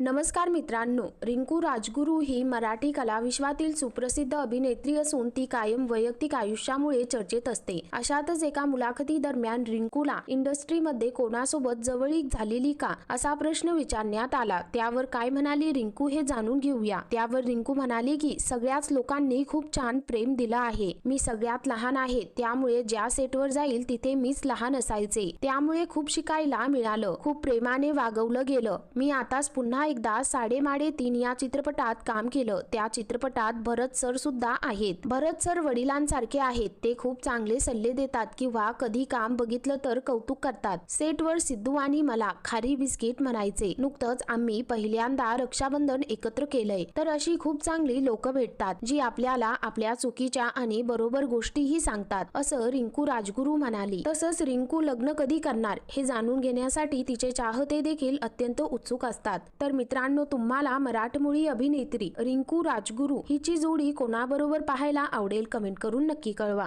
नमस्कार मित्रांनो रिंकू राजगुरू ही मराठी कलाविश्वातील सुप्रसिद्ध अभिनेत्री असून ती कायम वैयक्तिक आयुष्यामुळे चर्चेत असते. अशातच एका मुलाखती दरम्यान रिंकूला इंडस्ट्रीमध्ये कोणासोबत जवळीक झालेली का असा प्रश्न विचारण्यात आला. त्यावर काय म्हणाली रिंकू हे जाणून घेऊया. त्यावर रिंकू म्हणाली की सगळ्याच लोकांनी खूप छान प्रेम दिलं आहे. मी सगळ्यात लहान आहे. त्यामुळे ज्या सेटवर जाईल तिथे मीच लहान असायचे. त्यामुळे खूप शिकायला मिळालं. खूप प्रेमाने वागवलं गेलं. मी आताच पुन्हा पुन्हा एकदा साडेमाडे तीन या चित्रपटात काम केलं. त्या चित्रपटात भरत सर सुद्धा आहेत. भरत सर वडिलांसारखे आहेत. ते खूप चांगले सल्ले देतात किंवा कधी काम बघितलं तर कौतुक करतात. सेटवर सिद्धू आणि मला खारी बिस्किट म्हणायचे. नुकतंच आम्ही पहिल्यांदा रक्षाबंधन एकत्र केलंय. तर अशी खूप चांगली लोक भेटतात जी आपल्याला आपल्या चुकीच्या आणि बरोबर गोष्टीही सांगतात असं रिंकू राजगुरू म्हणाली. तसंच रिंकू लग्न कधी करणार हे जाणून घेण्यासाठी तिचे चाहते देखील अत्यंत उत्सुक असतात. तर मित्रांनो तुम्हाला मराठमोळी अभिनेत्री रिंकू राजगुरू हिची जोडी कोणाबरोबर पाहायला आवडेल कमेंट करून नक्की कळवा.